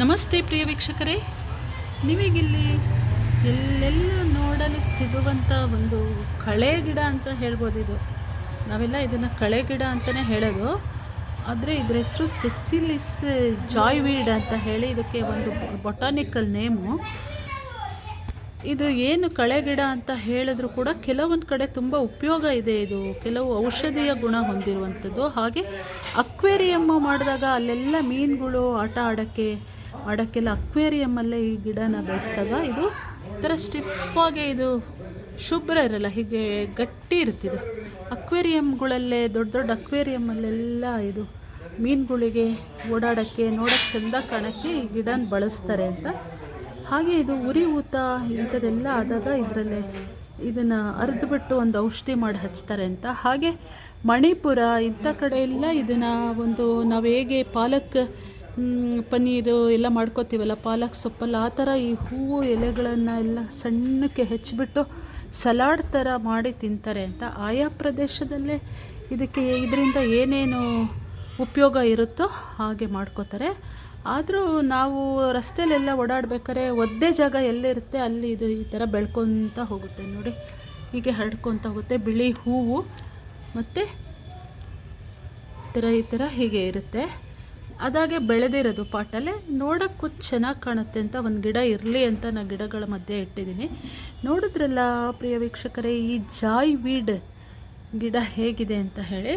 ನಮಸ್ತೆ ಪ್ರಿಯ ವೀಕ್ಷಕರೇ. ನಿಮಗಿಲ್ಲಿ ಎಲ್ಲೆಲ್ಲ ನೋಡಲು ಸಿಗುವಂಥ ಒಂದು ಕಳೆ ಗಿಡ ಅಂತ ಹೇಳ್ಬೋದು ಇದು ನಾವೆಲ್ಲ ಇದನ್ನು ಕಳೆ ಗಿಡ ಅಂತಲೇ ಹೇಳೋದು. ಆದರೆ ಇದ್ರ ಹೆಸರು ಸೆಸಿಲಿಸ್ ಜಾಯ್ವೀಡ್ ಅಂತ ಹೇಳಿ ಇದಕ್ಕೆ ಒಂದು ಬೊಟಾನಿಕಲ್ ನೇಮು. ಇದು ಏನು ಕಳೆ ಗಿಡ ಅಂತ ಹೇಳಿದ್ರು ಕೂಡ ಕೆಲವೊಂದು ಕಡೆ ತುಂಬ ಉಪಯೋಗ ಇದೆ ಇದು. ಕೆಲವು ಔಷಧೀಯ ಗುಣ ಹೊಂದಿರುವಂಥದ್ದು ಹಾಗೆ ಅಕ್ವೇರಿಯಮ್ಮು ಮಾಡಿದಾಗ ಅಲ್ಲೆಲ್ಲ ಮೀನುಗಳು ಆಟ ಆಡೋಕ್ಕೆ ಆಡೋಕ್ಕೆಲ್ಲ ಅಕ್ವೇರಿಯಮ್ಮಲ್ಲೇ ಈ ಗಿಡನ ಬೆಳೆಸಿದಾಗ ಇದು ಒಂಥರ ಥರ ಸ್ಟಿಫಾಗೆ ಇದು ಶುಭ್ರ ಇರಲ್ಲ, ಹೀಗೆ ಗಟ್ಟಿ ಇರ್ತಿದೆ ಅಕ್ವೇರಿಯಮ್ಗಳಲ್ಲೇ ದೊಡ್ಡ ದೊಡ್ಡ ಅಕ್ವೇರಿಯಮ್ಮಲ್ಲೆಲ್ಲ ಇದು ಮೀನುಗಳಿಗೆ ಓಡಾಡೋಕ್ಕೆ, ನೋಡೋಕ್ಕೆ ಚೆಂದ ಕಾಣೋಕ್ಕೆ ಈ ಗಿಡನ ಬಳಸ್ತಾರೆ ಅಂತ. ಹಾಗೆ ಇದು ಉರಿ ಊತ ಇಂಥದ್ದೆಲ್ಲ ಆದಾಗ ಇದರಲ್ಲೇ ಇದನ್ನು ಅರ್ದ್ಬಿಟ್ಟು ಒಂದು ಔಷಧಿ ಮಾಡಿ ಹಚ್ತಾರೆ ಅಂತ. ಹಾಗೆ ಮಣಿಪುರ ಇಂಥ ಕಡೆ ಎಲ್ಲ ಇದನ್ನು ಒಂದು ನಾವು ಹೇಗೆ ಪಾಲಕ್ ಪನ್ನೀರು ಎಲ್ಲ ಮಾಡ್ಕೋತೀವಲ್ಲ, ಪಾಲಕ್ ಸೊಪ್ಪಲ್ಲಿ, ಆ ಥರ ಈ ಹೂವು ಎಲೆಗಳನ್ನು ಎಲ್ಲ ಸಣ್ಣಕ್ಕೆ ಹೆಚ್ಚಿಬಿಟ್ಟು ಸಲಾಡ್ ಥರ ಮಾಡಿ ತಿಂತಾರೆ ಅಂತ ಆಯಾ ಪ್ರದೇಶದಲ್ಲೇ ಇದಕ್ಕೆ, ಇದರಿಂದ ಏನೇನು ಉಪಯೋಗ ಇರುತ್ತೋ ಹಾಗೆ ಮಾಡ್ಕೋತಾರೆ. ಆದರೂ ನಾವು ರಸ್ತೆಯಲ್ಲೆಲ್ಲ ಓಡಾಡ್ಬೇಕಾದ್ರೆ ಒದ್ದೆ ಜಾಗ ಎಲ್ಲಿರುತ್ತೆ ಅಲ್ಲಿ ಇದು ಈ ಥರ ಬೆಳ್ಕೊತ ಹೋಗುತ್ತೆ ನೋಡಿ. ಹೀಗೆ ಹರಡ್ಕೊತ ಹೋಗುತ್ತೆ ಬಿಳಿ ಹೂವು. ಮತ್ತು ಈ ಥರ ಈ ಥರ ಹೀಗೆ ಇರುತ್ತೆ. ಅದಾಗೆ ಬೆಳೆದಿರೋದು ಪಾಟಲ್ಲೇ. ನೋಡೋಕ್ಕೂ ಚೆನ್ನಾಗಿ ಕಾಣುತ್ತೆ ಅಂತ ಒಂದು ಗಿಡ ಇರಲಿ ಅಂತ ನಾನು ಗಿಡಗಳ ಮಧ್ಯೆ ಇಟ್ಟಿದ್ದೀನಿ. ನೋಡಿದ್ರಲ್ಲ ಪ್ರಿಯ ವೀಕ್ಷಕರೇ, ಈ ಜಾಯ್ ವೀಡ್ ಗಿಡ ಹೇಗಿದೆ ಅಂತ ಹೇಳಿ.